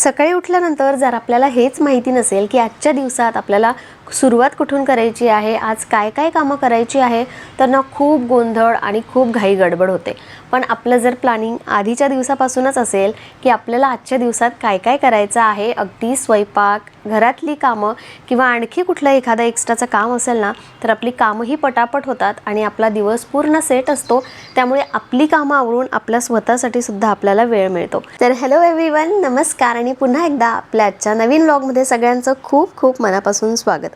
सकाळी उठल्यानंतर जर आपल्याला हेच माहिती नसेल की आजच्या दिवसात आपल्याला सुरुवात कुठून करायची आहे आज काय काय कामं करायची आहे तर ना खूप गोंधळ आणि खूप घाई गडबड होते. पण आपलं जर प्लॅनिंग आधीच्या दिवसापासूनच असेल की आपल्याला आजच्या दिवसात काय काय करायचं आहे अगदी स्वयंपाक घरातली कामं किंवा आणखी कुठलं एखादं एक्स्ट्राचं काम असेल ना तर आपली कामंही पटापट होतात आणि आपला दिवस पूर्ण सेट असतो. त्यामुळे आपली कामं आवरून आपल्या स्वतःसाठी सुद्धा आपल्याला वेळ मिळतो. तर हॅलो एव्हरीवन नमस्कार आणि पुन्हा एकदा आपल्या आजच्या नवीन ब्लॉगमध्ये सगळ्यांचं खूप खूप मनापासून स्वागत.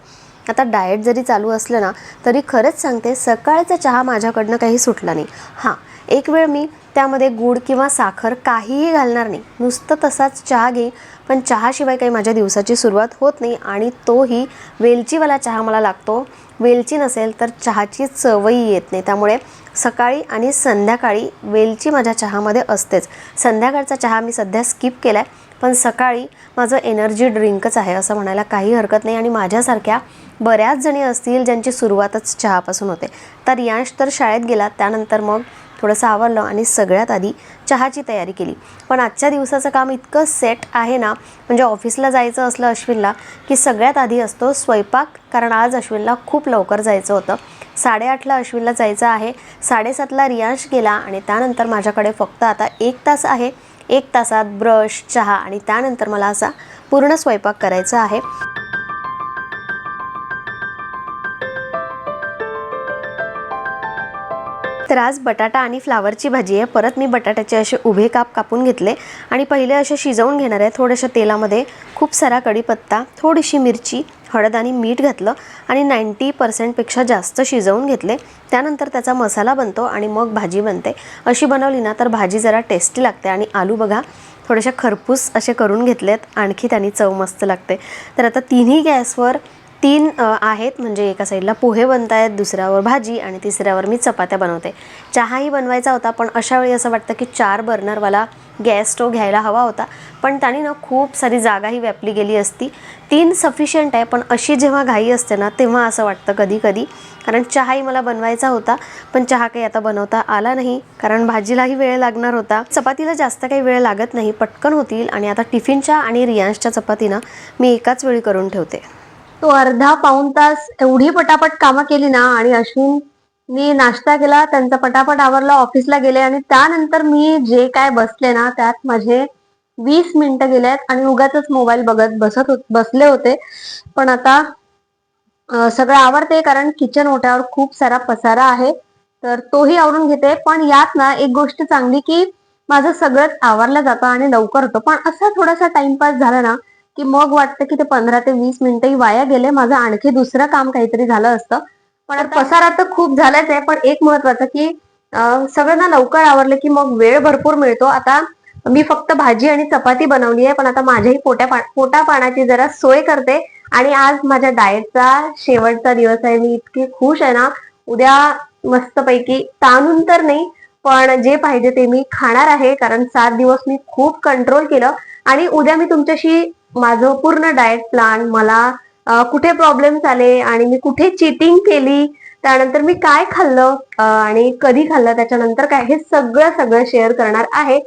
आता डाएट जरी चालू असलं ना तरी खरंच सांगते सकाळचा चहा माझ्याकडनं काही सुटला नाही. हां एक वेळ मी त्यामध्ये गूळ किंवा साखर काहीही घालणार नाही. नुसतं तसाच चहा घेईन पण चहाशिवाय काही माझ्या दिवसाची सुरुवात होत नाही आणि तोही वेलचीवाला चहा मला लागतो. वेलची नसेल तर चहाची चवही येत नाही. त्यामुळे सकाळी आणि संध्याकाळी वेलची माझ्या चहामध्ये असतेच. संध्याकाळचा चहा मी सध्या स्किप केला आहे पण सकाळी माझं एनर्जी ड्रिंकच आहे असं म्हणायला काही हरकत नाही आणि माझ्यासारख्या बऱ्याच जणी असतील ज्यांची सुरुवातच चहापासून होते. तर यांश तर शाळेत गेला त्यानंतर मग थोडंसं आवरलं आणि सगळ्यात आधी चहाची तयारी केली. पण आजच्या दिवसाचं काम इतकं सेट आहे ना म्हणजे ऑफिसला जायचं असलं अश्विनला की सगळ्यात आधी असतो स्वयंपाक कारण आज अश्विनला खूप लवकर जायचं होतं. साडेआठला अश्विनला जायचं आहे साडेसातला रियांश गेला आणि त्यानंतर माझ्याकडे फक्त आता एक तास आहे. एक तासात ब्रश चहा आणि त्यानंतर मला असा पूर्ण स्वयंपाक करायचा आहे. तर आज बटाटा आणि फ्लावरची भाजी आहे. परत मी बटाट्याचे असे उभे काप कापून घेतले. आणि पहिले असे शिजवून घेणार आहे. थोड्याशा तेलामध्ये खूप सारा कढीपत्ता थोडीशी मिरची हळद आणि मीठ घातलं आणि नाईंटी पर्सेंटपेक्षा जास्त शिजवून घेतले. त्यानंतर त्याचा मसाला बनतो आणि मग भाजी बनते. अशी बनवली ना तर भाजी जरा टेस्टी लागते. आणि आलू बघा थोडेसे खरपूस असे करून घेतलेत. आणखी त्यांनी चव मस्त लागते. तर आता तिन्ही गॅसवर तीन आहेत. म्हणजे एका साईडला पोहे बनत आहेत दुसऱ्यावर भाजी आणि तिसऱ्यावर मी चपात्या बनवते. चहाही बनवायचा होता पण अशा वेळी असं वाटतं की चार बर्नरवाला गॅस स्टोव घ्यायला हवा होता. पण त्याने ना खूप सारी जागाही व्यापली गेली असती. तीन सफिशियंट आहे पण अशी जेव्हा घाई असते ना तेव्हा असं वाटतं कधी कधी कारण चहाही मला बनवायचा होता पण चहा काही आता बनवता आला नाही. कारण भाजीलाही वेळ लागणार होता. चपातीला जास्त काही वेळ लागत नाही पटकन होतील आणि आता टिफिनच्या आणि रियांशच्या चपातीनं मी एकाच वेळी करून ठेवते. तो अर्धा पाऊण तास एवढी पटापट कामं केली ना आणि अश्विनने नाश्ता केला त्यांचा पटापट आवरला ऑफिसला गेले आणि त्यानंतर मी जे काय बसले ना त्यात माझे वीस मिनिटं गेल्यात आणि उगाच मोबाईल बघत बसत होत बसले होते. पण आता सगळं आवडते कारण किचन ओट्यावर खूप सारा पसारा आहे तर तोही आवरून घेते. पण यात ना एक गोष्ट चांगली की माझं सगळंच आवरलं जातं आणि लवकर होतं. पण असा थोडासा टाइमपास झाला ना की मग वाटतं की ते पंधरा ते वीस मिनिटंही वाया गेले माझं आणखी दुसरं काम काहीतरी झालं असतं. पण आता पसारा तर खूप झालाच आहे पण एक महत्वाचं की अं, सगळं ना लवकर आवरलं की मग वेळ भरपूर मिळतो. आता मी फक्त भाजी आणि चपाती बनवली आहे पण आता माझ्याही पोट्या पोटा पाण्याची जरा सोय करते. आणि आज माझ्या डाएटचा शेवटचा दिवस आहे मी इतकी खुश आहे ना. उद्या मस्तपैकी ताणून तर नाही पण जे पाहिजे ते मी खाणार आहे कारण सात दिवस मी खूप कंट्रोल केलं. आणि उद्या मी तुमच्याशी माझं पूर्ण डाएट प्लान मला कुठे प्रॉब्लेम्स आले आणि मी कुठे चिटिंग केली त्यानंतर मी काय खाल्लं आणि कधी खाल्लं त्याच्यानंतर काय हे सगळं सगळं शेअर करणार आहे.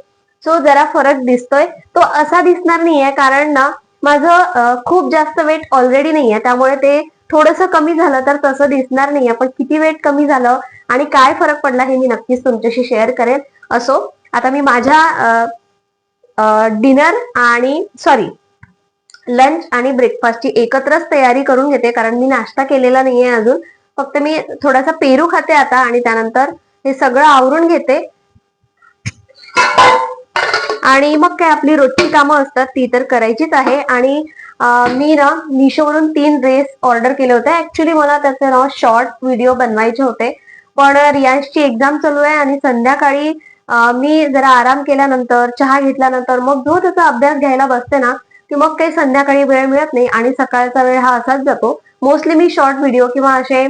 सो जरा फरक दिसतोय. तो असा दिसणार नाहीये कारण ना माझं खूप जास्त वेट ऑलरेडी नाहीये. त्यामुळे ते थोडंसं कमी झालं तर तसं दिसणार नाहीये. पण किती वेट कमी झालं आणि काय फरक पडला हे मी नक्कीच तुमच्याशी शेअर करेन. असो आता मी माझ्या डिनर आणि सॉरी लंच आणि ब्रेकफास्टची एकत्रच तयारी करून घेते कारण मी नाश्ता केलेला नाहीये अजून. फक्त मी थोडासा पेरू खाते आता आणि त्यानंतर हे सगळं आवरून घेते. आणि मग काय आपली रोजची कामं असतात ती तर करायचीच आहे. आणि मी ना मिशोवरून तीन ड्रेस ऑर्डर केले होते. ऍक्च्युली मला त्याचे ना शॉर्ट व्हिडिओ बनवायचे होते. पण रियांशची एक्झाम चालू आहे आणि संध्याकाळी मी जरा आराम केल्यानंतर चहा घेतल्यानंतर मग जो त्याचा अभ्यास घ्यायला बसते ना की मग काही संध्याकाळी वेळ मिळत नाही आणि सकाळचा वेळ हा असाच जातो. मोस्टली मी शॉर्ट व्हिडिओ किंवा असे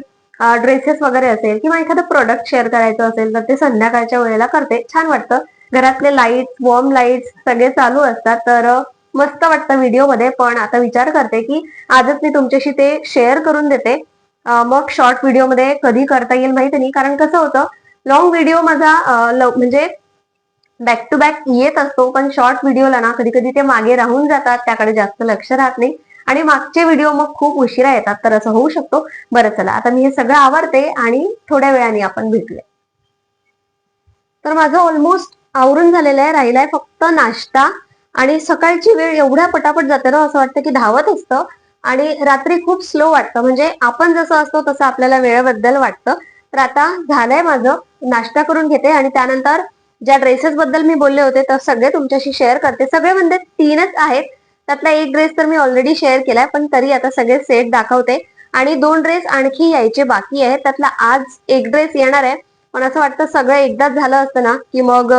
ड्रेसेस वगैरे असेल किंवा एखादं प्रोडक्ट शेअर करायचं असेल तर ते संध्याकाळच्या वेळेला करते. छान वाटतं. घरातले लाइट वॉर्म लाईट्स सगळे चालू असतात. तर मस्त वाटतं व्हिडिओमध्ये पण आता विचार करते की आजच मी तुमच्याशी ते शेअर करून देते. मग शॉर्ट व्हिडिओमध्ये कधी करता येईल माहिती नाही. कारण कसं होतं लॉंग व्हिडिओ माझा लव- म्हणजे बॅक टू बॅक येत असतो पण शॉर्ट व्हिडिओला ना कधी कधी ते मागे राहून जातात त्याकडे जास्त लक्ष राहत नाही. आणि मागचे व्हिडिओ मग खूप उशिरा येतात तर असं होऊ शकतो. बरं चला आता मी हे सगळं आवडते आणि थोड्या वेळाने आपण भेटूया. तर माझं ऑलमोस्ट आवरून झालेलं आहे राहिलाय फक्त नाश्ता. आणि सकाळची वेळ एवढ्या पटापट जाते ना असं वाटतं की धावत असतं. आणि रात्री खूप स्लो वाटतं. म्हणजे आपण जसं असतो तसं आपल्याला वेळेबद्दल वाटतं. तर आता झालंय माझं नाश्ता करून घेते आणि त्यानंतर ज्या ड्रेसेस बद्दल मी बोलले होते तर सगळे तुमच्याशी शेअर करते. सगळे म्हणजे तीनच आहेत. त्यातला एक ड्रेस तर मी ऑलरेडी शेअर केलाय पण तरी आता सगळे सेट दाखवते. आणि दोन ड्रेस आणखी यायचे बाकी आहेत. त्यातला आज एक ड्रेस येणार आहे. पण असं वाटतं सगळं एकदाच झालं असतं ना की मग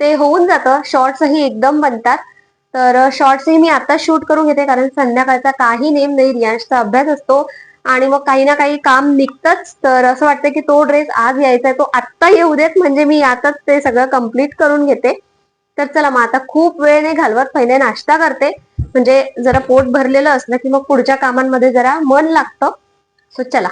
ते होऊन जातं. शॉर्ट्सही एकदम बनतात. तर शॉर्ट्सही मी आता शूट करून घेते कारण संध्याकाळचा काही नेम नाही. रियांशचा अभ्यास असतो. आणि मग काही ना काही काम निघतच. तर असं वाटतं की तो ड्रेस आज यायचा आहे तो आत्ता येऊ देत. म्हणजे मी आताच ते सगळं कंप्लीट करून घेते. तर चला मग आता खूप वेळ नाही घालवत पहिले नाश्ता करते. म्हणजे जरा पोट भरलेलं असलं की मग पुढच्या कामांमध्ये जरा मन लागतं. सो चला.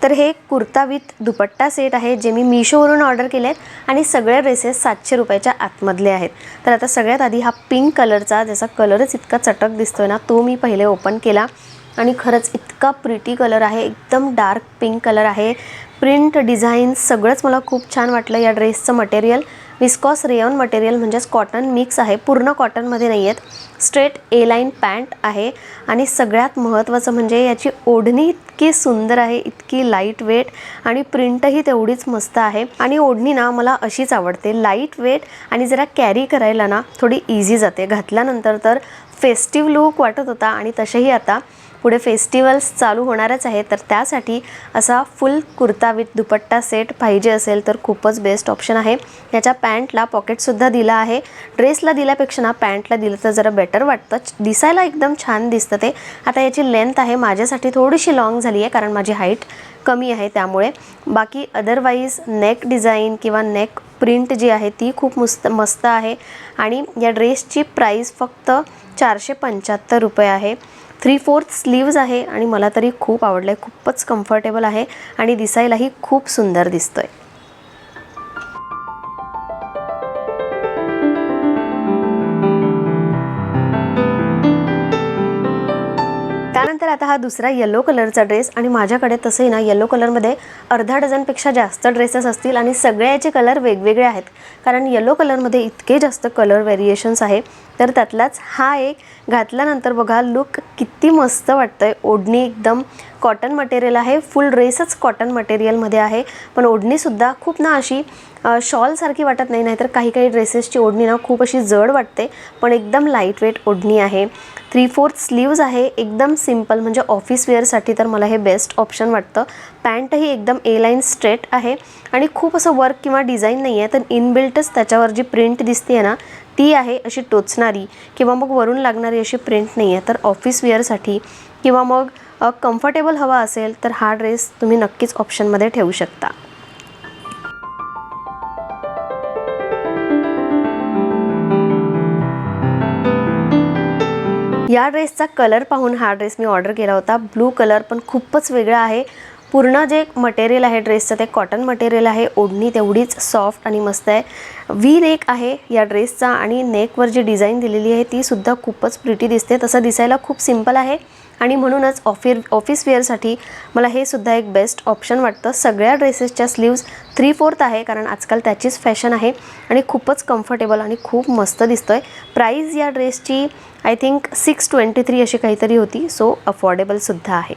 तर हे कुर्ता विथ दुपट्टा सेट आहे जे मी मिशोवरून ऑर्डर केले आहेत आणि सगळे ड्रेसेस सातशे रुपयाच्या आतमधले आहेत. तर आता सगळ्यात आधी हा पिंक कलरचा ज्याचा कलरच इतका चटक दिसतोय ना तो मी पहिले ओपन केला. आणि खरंच इतका प्रिटी कलर आहे एकदम डार्क पिंक कलर आहे. प्रिंट डिझाईन सगळंच मला खूप छान वाटलं या ड्रेसचं मटेरियल विस्कॉस रेयॉन मटेरियल म्हणजेच कॉटन मिक्स आहे पूर्ण कॉटनमध्ये नाही आहेत. स्ट्रेट ए लाईन पॅन्ट आहे आणि सगळ्यात महत्त्वाचं म्हणजे याची ओढणी इतकी सुंदर आहे इतकी लाइट वेट आणि प्रिंटही तेवढीच मस्त आहे. आणि ओढणी ना मला अशीच आवडते लाइट वेट आणि जरा कॅरी करायला ना थोडी इझी जाते. घातल्यानंतर तर फेस्टिव्ह लुक वाटत होता आणि तसेही आता. पुढे फेस्टिवल्स चालू होणारच आहे तर त्यासाठी असा full kurta with dupatta set पाहिजे असेल तर खूपच बेस्ट ऑप्शन आहे. याच्या पॅन्टला पॉकेटसुद्धा दिला आहे. ड्रेसला दिल्यापेक्षा ना पॅन्टला दिलं तर जरा बेटर वाटतं. दिसायला एकदम छान दिसतं ते. आता याची लेंथ आहे. माझ्यासाठी थोडीशी लॉंग झाली आहे कारण माझी हाईट कमी आहे त्यामुळे. बाकी अदरवाईज नेक डिझाईन किंवा नेक प्रिंट जी आहे ती खूप मस्त मस्त आहे. आणि या ड्रेसची प्राईस फक्त चारशे पंच्याहत्तर रुपये आहे. थ्री फोर्थ स्लीव्ज आहे आणि मला तरी खूप आवडलं आहे खूपच कम्फर्टेबल आहे आणि दिसायलाही खूप सुंदर दिसतं आहे हा दुसरा येलो कलरचा ड्रेस आणि माझ्याकडे तसंही ना येलो कलरमध्ये अर्धा डझनपेक्षा जास्त ड्रेसेस असतील आणि सगळ्याचे कलर वेगवेगळे आहेत. कारण येलो कलरमध्ये इतके जास्त कलर व्हेरिएशन्स आहे. तर त्यातलाच हा एक घातल्यानंतर बघा लुक किती मस्त वाटतं आहे ओढणी एकदम कॉटन मटेरियल आहे. फुल ड्रेसच कॉटन मटेरियलमध्ये आहे. पण ओढणीसुद्धा खूप ना अशी शॉलसारखी वाटत नाही नाहीतर काही काही ड्रेसेसची ओढणी ना खूप अशी जड वाटते. पण एकदम लाइट वेट ओढणी आहे. थ्री फोर्थ स्लीव्ज आहे. एकदम सिंपल म्हणजे ऑफिस वेअरसाठी तर मला हे बेस्ट ऑप्शन वाटतं. पॅन्टही एकदम ए लाईन स्ट्रेट आहे. आणि खूप असं वर्क किंवा डिझाईन नाही आहे तर इनबिल्टच त्याच्यावर जी प्रिंट दिसते आहे ना ती आहे अशी टोचणारी. किंवा मग वरून लागणारी अशी प्रिंट नाही आहे तर ऑफिस वेअरसाठी किंवा मग कम्फर्टेबल हवा असेल तर हा ड्रेस तुम्ही नक्कीच ऑप्शनमध्ये ठेवू शकता. या ड्रेसचा कलर पाहून हा ड्रेस मी ऑर्डर केला होता. ब्लू कलर पण खूपच वेगळा आहे. पूर्ण जे मटेरियल आहे ड्रेसचं ते कॉटन मटेरियल आहे. ओढणी तेवढीच सॉफ्ट आणि मस्त आहे. व्ही नेक आहे या ड्रेसचा आणि नेकवर जी डिझाईन दिलेली आहे ती सुद्धा खूपच प्रिटी दिसते. तसं दिसायला खूप सिंपल आहे. आणि म्हणूनच ऑफिर ऑफिस वेअरसाठी मला हे सुद्धा एक बेस्ट ऑप्शन वाटतं. सगळ्या ड्रेसेसच्या स्लीव्ज थ्री फोर्थ आहे कारण आजकाल त्याचीच फॅशन आहे आणि खूपच कम्फर्टेबल आणि खूप मस्त दिसतोय. प्राईज या ड्रेसची I think six twenty three अशी काहीतरी होती सो अफोर्डेबलसुद्धा आहे.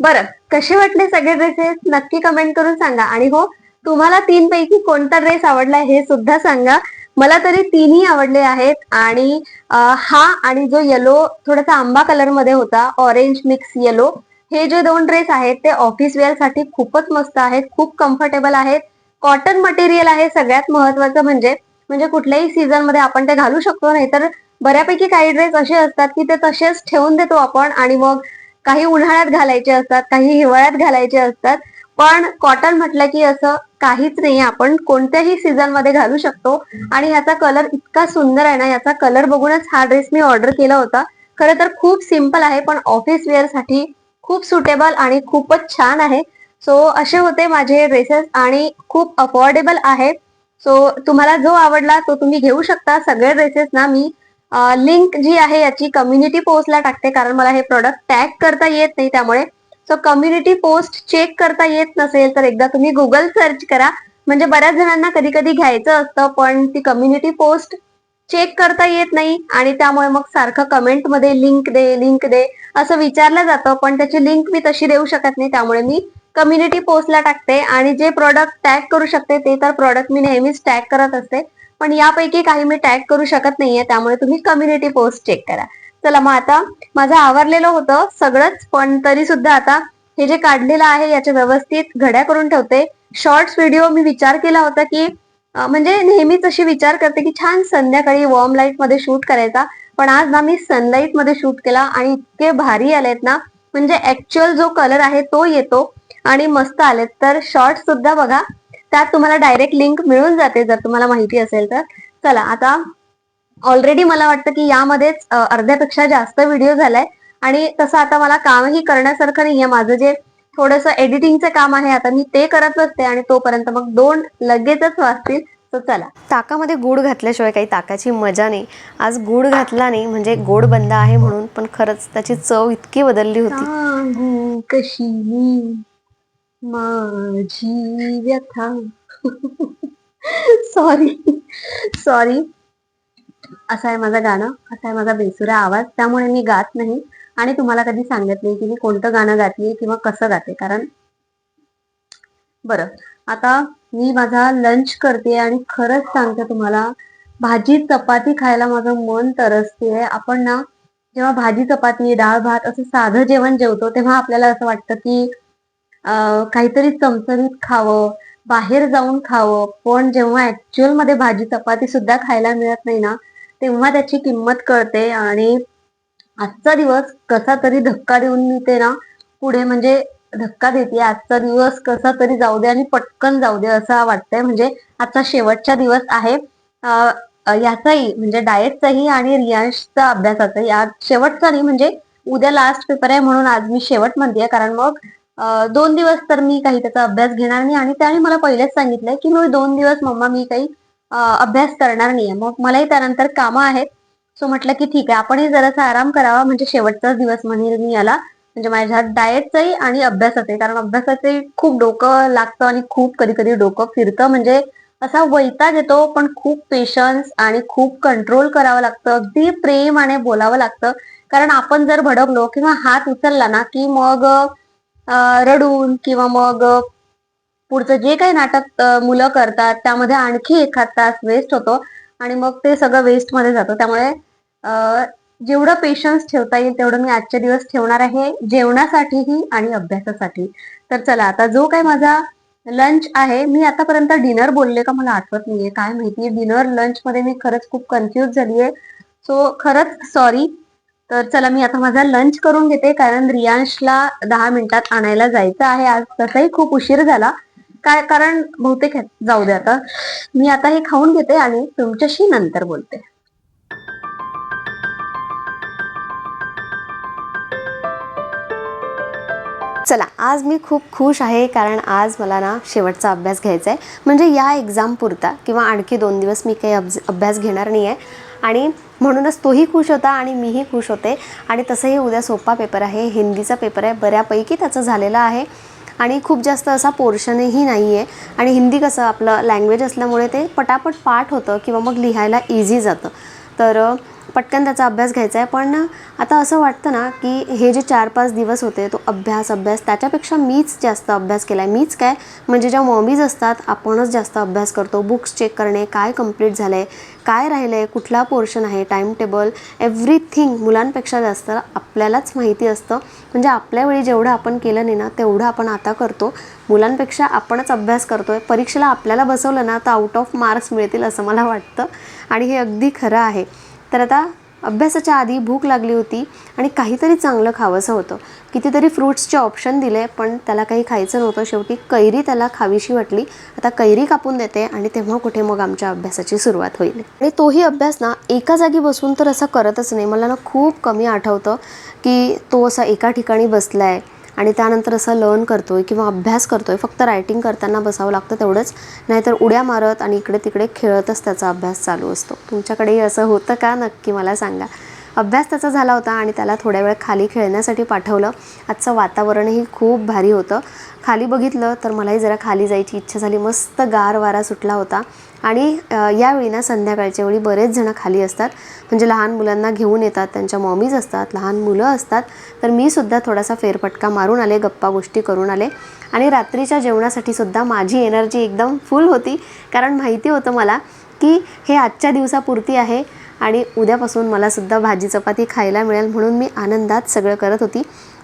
बरं कसे वाटले सगळे ड्रेसेस नक्की कमेंट करून सांगा. आणि हो तुम्हाला तीन पैकी कोणता ड्रेस आवडला हे सुद्धा सांगा. मला तरी तिन्ही आवडले आहेत. आणि हा आणि जो येलो थोडासा आंबा कलरमध्ये होता ऑरेंज मिक्स येलो हे जे दोन ड्रेस आहेत ते ऑफिस वेअरसाठी खूपच मस्त आहेत खूप कम्फर्टेबल आहेत. कॉटन मटेरियल आहे सगळ्यात महत्वाचं म्हणजे म्हणजे कुठल्याही सीझनमध्ये आपण ते घालू शकतो. नाही तर बऱ्यापैकी काही ड्रेस असे असतात की ते तसेच ठेवून देतो आपण. आणि मग काही उन्हाळ्यात घालायचे असतात काही हिवाळ्यात घालायचे असतात. पण कॉटन म्हटलं की असं काहीच नाही आपण कोणत्याही सीझनमध्ये घालू शकतो. आणि ह्याचा कलर इतका सुंदर आहे ना याचा कलर बघूनच हा ड्रेस मी ऑर्डर केला होता. खरं तर खूप सिंपल आहे पण ऑफिस वेअरसाठी खूप सुटेबल आणि खूपच छान आहे. सो असे होते माझे ड्रेसेस आणि खूप अफोर्डेबल आहेत. सो तुम्हाला जो आवडला तो तुम्ही घेऊ शकता. सगळे ड्रेसेस ना मी लिंक जी आहे याची कम्युनिटी पोस्टला टाकते कारण मला हे प्रॉडक्ट टॅग करता येत नाही त्यामुळे. सो कम्युनिटी पोस्ट चेक करता येत नसेल तर एकदा तुम्ही गुगल सर्च करा. म्हणजे बऱ्याच जणांना कधी कधी घ्यायचं असतं पण ती कम्युनिटी पोस्ट चेक करता येत नाही. आणि त्यामुळे मग सारखं कमेंटमध्ये लिंक दे लिंक दे असं विचारलं जातं. पण त्याची लिंक मी तशी देऊ शकत नाही त्यामुळे मी कम्युनिटी पोस्टला टाकते. आणि जे प्रॉडक्ट टॅग करू शकते ते तर प्रॉडक्ट मी नेहमीच टॅग करत असते. पण यापैकी काही मी टॅग करू शकत नाहीये त्यामुळे तुम्ही कम्युनिटी पोस्ट चेक करा. चला मग आता माझं आवरलेलं होतं सगळंच पण तरी सुद्धा आता हे जे काढलेलं आहे याचे व्यवस्थित घड्या करून ठेवते. शॉर्ट्स व्हिडिओ मी विचार केला होता की म्हणजे नेहमीच अशी विचार करते की छान संध्याकाळी वॉर्म लाइटमध्ये शूट करायचा पण आज ना मी सनलाईटमध्ये शूट केला आणि इतके भारी आलेत ना म्हणजे ऍक्च्युअल जो कलर आहे तो येतो आणि मस्त आलेत. तर शॉर्ट सुद्धा बघा त्यात तुम्हाला डायरेक्ट लिंक मिळून जाते जर तुम्हाला माहिती असेल तर. चला आता ऑलरेडी मला वाटतं की यामध्येच अर्ध्यापेक्षा जास्त व्हिडिओ झालाय. आणि तसं आता मला कामही करण्यासारखं नाहीये. माझं जे थोडस एडिटिंगचं काम आहे आता मी ते करत असते आणि तोपर्यंत मग दोन लगेचच वाचतील तर चला. ताकामध्ये गूळ घातल्याशिवाय काही ताकाची मजा नाही. आज गूळ घातला नाही म्हणजे गोड बंद आहे म्हणून पण खरंच त्याची चव इतकी बदलली होती. कशी माझी व्यथा। सॉरी सॉरी असं आहे माझं गाणं असा आहे माझा बेसुरा आवाज त्यामुळे मी गात नाही. आणि तुम्हाला कधी सांगत नाही की मी कोणतं गाणं गाते किंवा कसं गाते कारण बरं. आता मी माझा लंच करते आणि खरंच सांगते तुम्हाला भाजी चपाती खायला माझं मन तरसते आपण ना जेव्हा भाजी चपाती डाळ भात असं साधं जेवण जेवतो तेव्हा आपल्याला असं वाटतं की काहीतरी चमचमीत खावं बाहेर जाऊन खावं. पण जेव्हा ऍक्च्युअलमध्ये भाजी चपाती सुद्धा खायला मिळत नाही ना तेव्हा त्याची किंमत कळते आणि आजचा दिवस कसा तरी धक्का देऊन मी ते ना पुढे म्हणजे धक्का देते. आजचा दिवस कसा तरी जाऊ दे आणि पटकन जाऊ दे असं वाटतंय. म्हणजे आजचा शेवटचा दिवस आहे. याचाही म्हणजे डाएटचाही आणि रियांशचा अभ्यासाचाही. आज शेवटचा नाही म्हणजे उद्या लास्ट पेपर आहे म्हणून आज मी शेवट म्हणते कारण मग दोन दिवस तर मी काही त्याचा अभ्यास घेणार नाही आणि त्याने मला पहिलेच सांगितलंय की मी दोन दिवस मम्मा मी काही अभ्यास करणार नाहीये. मग मलाही त्यानंतर कामं आहेत. सो म्हटलं की ठीक आहे आपणही जरासा आराम करावा. म्हणजे शेवटचाच दिवस म्हणेल मी याला. म्हणजे माझ्या डाएटचंही आणि अभ्यासाचंही. कारण अभ्यासाचे खूप डोकं लागतं आणि खूप कधी कधी डोकं फिरतं. म्हणजे असा वैताग येतो पण खूप पेशन्स आणि खूप कंट्रोल करावं लागतं. अगदी प्रेम आणि बोलावं लागतं. कारण आपण जर भडकलो किंवा हात उचलला ना की मग रडून किंवा मग पुढचं जे काही नाटक मुलं करतात त्यामध्ये आणखी एखाद तास वेस्ट होतो आणि मग ते सगळं वेस्टमध्ये जातं. त्यामुळे जेवढं पेशन्स ठेवता येईल तेवढं मी आजचे दिवस ठेवणार आहे जेवणासाठीही आणि अभ्यासासाठी. तर चला आता जो काही माझा लंच आहे मी आतापर्यंत डिनर बोलले का मला आठवत नाहीये. काय माहितीये डिनर लंच मध्ये मी खरंच खूप कन्फ्युज झालीये. सो खरंच सॉरी तर चला मी आता माझा लंच करून घेते कारण रियांशला दहा मिनिटात आणायला जायचं आहे आज. तसाही खूप उशीर झाला. काय कारण बहुतेक जाऊ दे आता. मी आता हे खाऊन घेते आणि तुमच्याशी नंतर बोलते. चला आज मी खूप खुश आहे कारण आज मला ना शेवटचा अभ्यास घ्यायचा आहे म्हणजे या एक्झाम पुरता किंवा आणखी दोन दिवस मी काही अभ्यास घेणार नाही आहे आणि म्हणूनच तोही खुश होता आणि मीही खुश होते. आणि तसंही उद्या सोपा पेपर आहे. हिंदीचा पेपर आहे. बऱ्यापैकी त्याचं झालेलं आहे. आणि खूप जास्त असा पोर्शनही नाही आहे आणि हिंदी कसं आपलं लँग्वेज असल्यामुळे ते पटापट पाठ होतं किंवा मग लिहायला इझी जातं. तर पटकन त्याचा अभ्यास घ्यायचा आहे. पण आता असं वाटतं ना की हे जे चार पाच दिवस होते तो अभ्यास अभ्यास त्याच्यापेक्षा मीच जास्त अभ्यास केला आहे मीच काय म्हणजे ज्या मॉमीज असतात आपणच जास्त अभ्यास करतो. बुक्स चेक करणे काय कंप्लीट झालं आहे काय राहिलं आहे कुठला पोर्शन आहे टाईम टेबल एव्हरीथिंग मुलांपेक्षा जास्त आपल्यालाच माहिती असतं. म्हणजे आपल्या वेळी जेवढं आपण केलं नाही ना तेवढं आपण आता करतो. मुलांपेक्षा आपणच अभ्यास करतो आहे परीक्षेला आपल्याला बसवलं ना तर आउट ऑफ मार्क्स मिळतील असं मला वाटतं. आणि हे अगदी खरं आहे. तर आता अभ्यासाच्या आधी भूक लागली होती आणि काहीतरी चांगलं खावंसं होतं. कितीतरी फ्रूट्सचे ऑप्शन दिले पण त्याला काही खायचं नव्हतं. शेवटी कैरी त्याला खावीशी वाटली. आता कैरी कापून देते आणि तेव्हा कुठे मग आमच्या अभ्यासाची सुरुवात होईल. आणि तोही अभ्यास ना एका जागी बसून तर असं करतच नाही. मला ना खूप कमी आठवतं की तो असा एका ठिकाणी बसला आहे आणि त्यानंतर असं लर्न करतो आहे किंवा अभ्यास करतो आहे फक्त रायटिंग करताना बसावं लागतं तेवढंच. नाहीतर उड्या मारत आणि इकडे तिकडे खेळतच त्याचा अभ्यास चालू असतो. तुमच्याकडेही असं होतं का नक्की मला सांगा. अभ्यास त्याचा झाला होता आणि त्याला थोड्या वेळ खाली खेळण्यासाठी पाठवलं. आजचं वातावरणही खूप भारी होतं. खाली बघितलं तर मलाही जरा खाली जायची इच्छा झाली. मस्त गार वारा सुटला होता. आणि यावेळी ना संध्याकाळच्या वेळी बरेच जण खाली असतात. म्हणजे लहान मुलांना घेऊन येतात त्यांच्या मॉमीज असतात लहान मुलं असतात. तर मी सुद्धा थोडासा फेरफटका मारून आले गप्पा गोष्टी करून आले. आणि रात्रीच्या जेवणासाठी सुद्धा माझी एनर्जी एकदम फुल होती. कारण माहिती होतं मला की हे आजच्या दिवसापुरती आहे आणि उद्यापासून मला सुद्धा भाजी चपाती खायला मिळेल म्हणून मी आनंदात सगळं करत होती.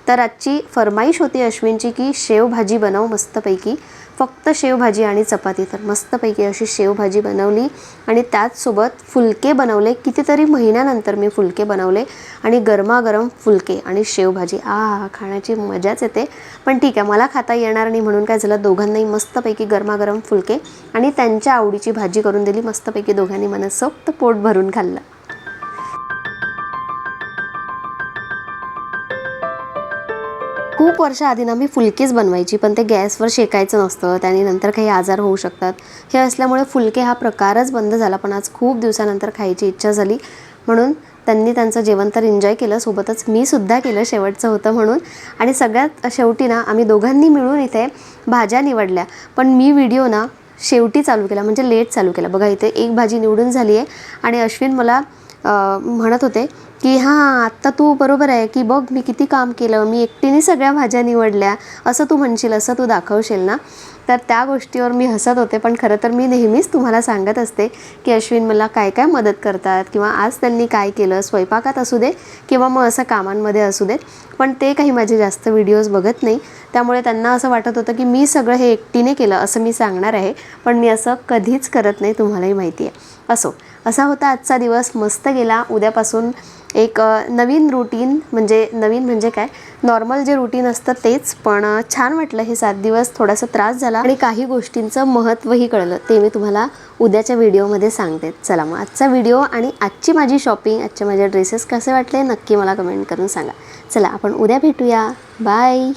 तर आजची फरमाईश होती अश्विनची की शेवभाजी बनव मस्तपैकी. फक्त शेवभाजी आणि चपाती. तर मस्तपैकी अशी शेवभाजी बनवली आणि त्याचसोबत फुलके बनवले. कितीतरी महिन्यानंतर मी फुलके बनवले आणि गरमागरम फुलके आणि शेवभाजी. आ खाण्याची मजाच येते. पण ठीक आहे मला खाता येणार नाही म्हणून काय झालं? दोघांनाही मस्तपैकी गरमागरम फुलके आणि त्यांच्या आवडीची भाजी करून दिली. मस्तपैकी दोघांनी मनसोक्त पोट भरून खाल्लं. खूप वर्षाआधी ना मी फुलकेच बनवायची पण ते गॅसवर शेकायचं नसतं त्याने नंतर काही आजार होऊ शकतात. हे असल्यामुळे फुलके हा प्रकारच बंद झाला पण आज खूप दिवसानंतर खायची इच्छा झाली. म्हणून त्यांनी त्यांचं जेवण तर एन्जॉय केलं सोबतच मी सुद्धा केलं शेवटचं होतं म्हणून. आणि सगळ्यात शेवटी ना आम्ही दोघांनी मिळून इथे भाज्या निवडल्या. पण मी व्हिडिओ ना शेवटी चालू केला म्हणजे लेट चालू केला. बघा इथे एक भाजी निवडून झाली आहे आणि अश्विन मला म्हणत होते की हां आत्ता तू बरोबर आहे की बघ मी किती काम केलं मी एकटीने सगळ्या भाज्या निवडल्या असं तू म्हणशील असं तू दाखवशील ना? तर त्या गोष्टीवर मी हसत होते पण खरं तर मी नेहमीच तुम्हाला सांगत असते की अश्विन मला काय काय मदत करतात किंवा आज त्यांनी काय केलं स्वयंपाकात असू दे किंवा मग असं कामांमध्ये असू देत पण ते काही माझे जास्त व्हिडिओज बघत नाही. त्यामुळे त्यांना असं वाटत होतं की मी सगळं हे एकटीने केलं असं मी सांगणार आहे पण मी असं कधीच करत नाही तुम्हालाही माहिती आहे. असो असा होता आजचा दिवस मस्त गेला. उद्यापासून एक नवीन रुटीन म्हणजे नवीन म्हणजे काय? नॉर्मल जे रुटीन असतं तेच पण छान वाटलं हे सात दिवस थोडासा त्रास झाला. आणि काही गोष्टींचं महत्त्वही कळलं ते मी तुम्हाला उद्याच्या व्हिडिओमध्ये सांगते. चला मग आजचा व्हिडिओ आणि आजची माझी शॉपिंग आजचे माझे ड्रेसेस कसे वाटले नक्की मला कमेंट करून सांगा. चला आपण उद्या भेटूया. बाय